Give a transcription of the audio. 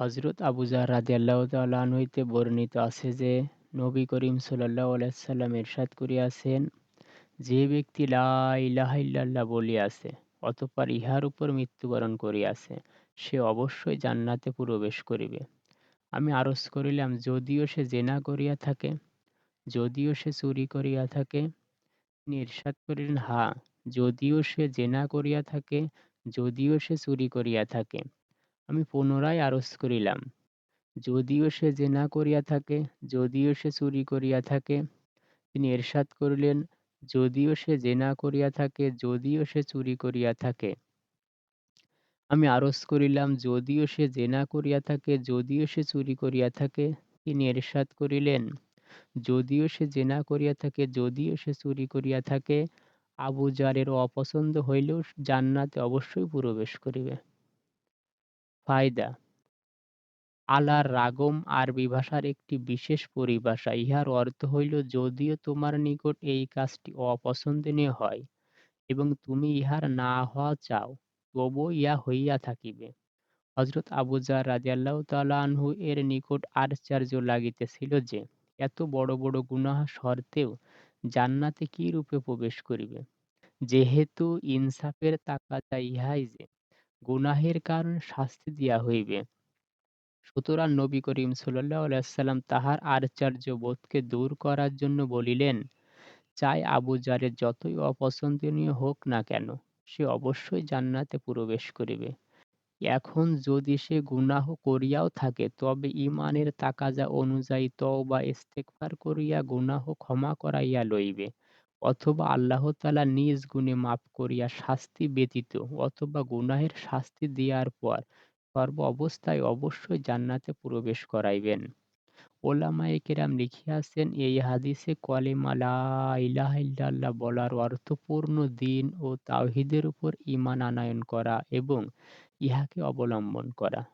হযরত আবু যর রাদিয়াল্লাহু তাআলা আনহু হইতে বর্ণিত আছে যে, নবী করিম সাল্লাল্লাহু আলাইহি ওয়াসাল্লাম ইরশাদ করিয়াছেন, যে ব্যক্তি লা ইলাহা ইল্লাল্লাহ বলিয়াছে অতঃপর ইহার উপর মৃত্যুবরণ করিয়াছে, সে অবশ্যই জান্নাতে প্রবেশ করিবে। আমি আরজ করিলাম, যদিও সে জেনা করিয়া থাকে, যদিও সে চুরি করিয়া থাকে? তিনি ইরশাদ করিলেন, হ্যাঁ, যদিও সে জেনা করিয়া থাকে, যদিও সে চুরি করিয়া থাকে। আমি পুনরায় আরজ করিলাম, যদিও সে জেনা করিয়া থাকে, যদিও সে চুরি করিয়া থাকে? তিনি ইরশাদ করিলেন, যদিও সে জেনা করিয়া থাকে, যদিও সে চুরি করিয়া থাকে। আমি আরজ করিলাম, যদিও সে জেনা করিয়া থাকে, যদিও সে চুরি করিয়া থাকে? তিনি ইরশাদ করিলেন, যদিও সে জেনা করিয়া থাকে, যদিও সে চুরি করিয়া থাকে। আবু জারের অপছন্দ হইলেও জান্নাতে অবশ্যই প্রবেশ করিবে। ফায়দা আলার রাগম আরবি ভাষার একটি বিশেষ পরিভাষা। ইহার অর্থ হইল, যদিও তোমার নিকট এই কাজটি অপছন্দনীয় হয় এবং তুমি ইহার না হওয়া চাও, তবুও ইহা হইয়া থাকিবে। হযরত আবু যর রাযিয়াল্লাহু তাআলা আনহু এর নিকট আশ্চর্য লাগিতেছিল যে, এত বড় বড় গুনাহ সত্ত্বেও জান্নাতে কি রূপে প্রবেশ করিবে? যেহেতু ইনসাফের তাকাজা ইহাই যে, গুনাহের কারণে শাস্তি দিয়া হইবে। সুতরাং নবী করিম ওয়াসাল্লাম তাঁহার আশ্চর্যবোধকে দূর করার জন্য বলিলেন, চাই আবু যরের যতই অপছন্দনীয় হোক না কেন, সে অবশ্যই জান্নাতে প্রবেশ করিবে। এখন যদি সে গুনাহ করিয়াও থাকে তবে ঈমানের তাকাজা অনুযায়ী তওবা ইস্তেগফার করিয়া গুনাহ ক্ষমা করাইয়া লইবে, অথবা আল্লাহ তাআলা নিজ গুণে মাফ করিয়া শাস্তি ব্যতীত অথবা গুনাহের শাস্তি দিয়ার পর সর্ব অবস্থায় অবশ্যই জান্নাতে প্রবেশ করাইবেন। উলামায়ে কেরাম লিখিয়াছেন, এই হাদিসে কলেমা লা ইলাহা ইল্লাল্লাহ বলার অর্থ পূর্ণ দ্বীন ও তাওহীদের উপর ঈমান আনয়ন করা এবং ইহাকে অবলম্বন করা।